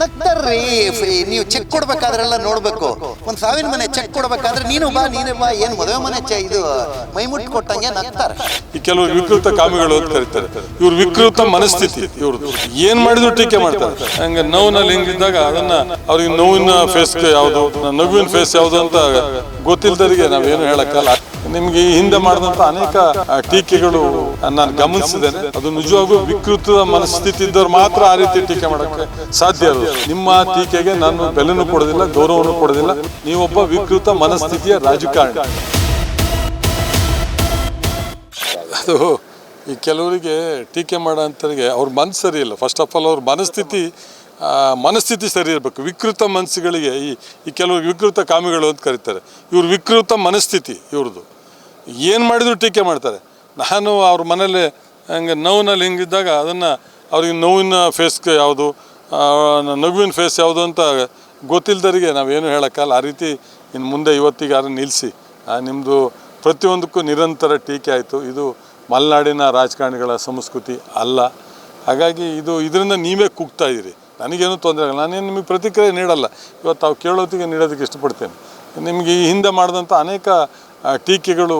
ನಗ್ತಾರ್ರಿ ನೀವು ಚೆಕ್ ಕೊಡ್ಬೇಕಾದ್ರೆಲ್ಲ ನೋಡ್ಬೇಕು. ಒಂದ್ ಸಾವಿನ ಮನೆ ಚೆಕ್ ಕೊಡ್ಬೇಕಾದ್ರೆ ನೀನು ಬಾ, ನೀನೇ ಬಾ, ಏನ್ ಮದುವೆ ಮನೆ ಚ ಇದು ಮೈಮುಟ್ ಕೊಟ್ಟಂಗೆ ನಗ್ತಾರೆ. ಈ ಕೆಲವು ವಿಕೃತ ಕಾಮಿಗಳು ಅಂತ ಕರೀತಾರೆ. ಇವ್ರ ವಿಕೃತ ಮನಸ್ಥಿತಿ ಇವ್ರು ಏನ್ ಮಾಡಿದ್ರು ಟೀಕೆ ಮಾಡ್ತಾರೆ. ಹಂಗ ನೋವಿನಲ್ಲಿ ಹೆಂಗಿದ್ದಾಗ ಅದನ್ನ ಅವ್ರಿಗೆ ನೋವಿನ ಫೇಸ್ ಯಾವ್ದು ನಗುವಿನ ಫೇಸ್ ಯಾವ್ದು ಅಂತ ಗೊತ್ತಿಲ್ದರಿಗೆ ನಾವೇನು ಹೇಳಕ್ಕಲ್ಲ ನಿಮ್ಗೆ ಈ ಹಿಂದೆ ಮಾಡಿದಂತ ಅನೇಕ ಟೀಕೆಗಳು ನಾನು ಗಮನಿಸಿದ್ದೇನೆ ಅದು ನಿಜವಾಗೂ ವಿಕೃತ ಮನಸ್ಥಿತಿ ಇದ್ದವ್ರು ಮಾತ್ರ ಆ ರೀತಿ ಟೀಕೆ ಮಾಡಕ್ಕೆ ಸಾಧ್ಯ ಇರೋದು ನಿಮ್ಮ ಟೀಕೆಗೆ ನಾನು ಬೆಲೆನೂ ಕೊಡೋದಿಲ್ಲ, ಗೌರವನೂ ಕೊಡೋದಿಲ್ಲ. ನೀವೊಬ್ಬ ವಿಕೃತ ಮನಸ್ಥಿತಿಯ ರಾಜಕಾರಣಿ. ಅದು ಈ ಕೆಲವರಿಗೆ ಟೀಕೆ ಮಾಡೋಂಥವ್ರಿಗೆ ಅವ್ರ ಮನಸ್ಸು ಸರಿ ಇಲ್ಲ. ಫಸ್ಟ್ ಆಫ್ ಆಲ್ ಅವ್ರ ಮನಸ್ಥಿತಿ ಮನಸ್ಥಿತಿ ಸರಿ ಇರಬೇಕು. ವಿಕೃತ ಮನಸ್ಸುಗಳಿಗೆ ಈ ಈ ಕೆಲವರು ವಿಕೃತ ಕಾಮಿಗಳು ಅಂತ ಕರೀತಾರೆ. ಇವ್ರ ವಿಕೃತ ಮನಸ್ಥಿತಿ ಇವ್ರದ್ದು. ಏನು ಮಾಡಿದ್ರು ಟೀಕೆ ಮಾಡ್ತಾರೆ? ನಾನು ಅವ್ರ ಮನೇಲಿ ಹಂಗೆ ನೋವಿನಲ್ಲಿ ಹಿಂಗಿದ್ದಾಗ ಅದನ್ನು ಅವ್ರಿಗೆ ನೋವಿನ ಫೇಸ್ ಯಾವುದು ನಗುವಿನ ಫೇಸ್ ಯಾವುದು ಅಂತ ಗೊತ್ತಿಲ್ದರಿಗೆ ನಾವೇನು ಹೇಳೋಕ್ಕಲ್ಲ ಆ ರೀತಿ ಇನ್ನು ಮುಂದೆ ಇವತ್ತಿಗೆ ಯಾರು ನಿಲ್ಲಿಸಿ ನಿಮ್ಮದು ಪ್ರತಿಯೊಂದಕ್ಕೂ ನಿರಂತರ ಟೀಕೆ ಆಯಿತು. ಇದು ಮಲೆನಾಡಿನ ರಾಜಕಾರಣಿಗಳ ಸಂಸ್ಕೃತಿ ಅಲ್ಲ. ಹಾಗಾಗಿ ಇದು ಇದರಿಂದ ನೀವೇ ಕುಗ್ತಾ ಇದ್ದೀರಿ. ನನಗೇನು ತೊಂದರೆ ಆಗಲ್ಲ. ನಾನೇನು ನಿಮಗೆ ಪ್ರತಿಕ್ರಿಯೆ ನೀಡಲ್ಲ. ಇವತ್ತು ಅವು ಕೇಳೋತ್ತಿಗೆ ನೀಡೋದಕ್ಕೆ ಇಷ್ಟಪಡ್ತೇನೆ. ನಿಮಗೆ ಈ ಹಿಂದೆ ಮಾಡಿದಂಥ ಅನೇಕ ಟೀಕೆಗಳು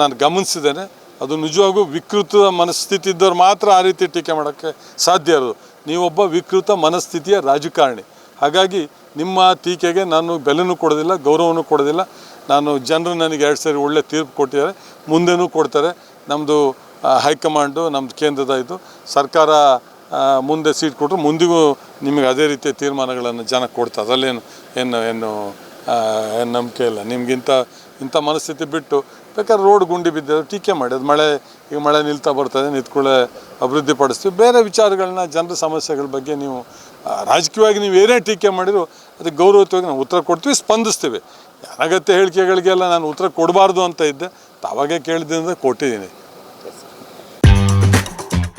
ನಾನು ಗಮನಿಸಿದ್ದೇನೆ. ಅದು ನಿಜವಾಗೂ ವಿಕೃತ ಮನಸ್ಥಿತಿ ಇದ್ದವ್ರು ಮಾತ್ರ ಆ ರೀತಿ ಟೀಕೆ ಮಾಡೋಕ್ಕೆ ಸಾಧ್ಯ ಇರೋದು. ನೀವೊಬ್ಬ ವಿಕೃತ ಮನಸ್ಥಿತಿಯ ರಾಜಕಾರಣಿ. ಹಾಗಾಗಿ ನಿಮ್ಮ ಟೀಕೆಗೆ ನಾನು ಬೆಲೆನು ಕೊಡೋದಿಲ್ಲ, ಗೌರವನೂ ಕೊಡೋದಿಲ್ಲ. ನಾನು ಜನರು ನನಗೆ ಎರಡು ಸರಿ ಒಳ್ಳೆ ತೀರ್ಪು ಕೊಟ್ಟಿದ್ದಾರೆ. ಮುಂದೆನೂ ಕೊಡ್ತಾರೆ. ನಮ್ಮದು ಹೈಕಮಾಂಡು ನಮ್ಮದು ಕೇಂದ್ರದ ಇದು. ಸರ್ಕಾರ ಮುಂದೆ ಸೀಟ್ ಕೊಟ್ಟರು ಮುಂದಿಗೂ ನಿಮಗೆ ಅದೇ ರೀತಿಯ ತೀರ್ಮಾನಗಳನ್ನು ಜನ ಕೊಡ್ತಾರೆ. ಅದರಲ್ಲೇನು, ಏನು ಏನು ನಂಬಿಕೆ ಇಲ್ಲ. ನಿಮಗಿಂತ ಇಂಥ ಮನಸ್ಥಿತಿ ಬಿಟ್ಟು ಬೇಕಾದ್ರೆ ರೋಡ್ ಗುಂಡಿ ಬಿದ್ದ ಟೀಕೆ ಮಾಡಿ. ಅದು ಮಳೆ, ಈಗ ಮಳೆ ನಿಲ್ತಾ ಬರ್ತದೆ ನಿಂತ್ಕೊಳ್ಳೆ ಅಭಿವೃದ್ಧಿ ಪಡಿಸ್ತೀವಿ. ಬೇರೆ ವಿಚಾರಗಳನ್ನ ಜನರ ಸಮಸ್ಯೆಗಳ ಬಗ್ಗೆ ನೀವು ರಾಜಕೀಯವಾಗಿ ನೀವು ಏನೇ ಟೀಕೆ ಮಾಡಿದ್ರು ಅದಕ್ಕೆ ಗೌರವಯುತವಾಗಿ ನಾವು ಉತ್ತರ ಕೊಡ್ತೀವಿ, ಸ್ಪಂದಿಸ್ತೀವಿ. ಅನಗತ್ಯ ಹೇಳಿಕೆಗಳಿಗೆಲ್ಲ ನಾನು ಉತ್ತರ ಕೊಡಬಾರ್ದು ಅಂತ ಇದ್ದೆ. ತಾವಾಗೇ ಕೇಳಿದ್ದಿಂದ ಕೊಟ್ಟಿದ್ದೀನಿ.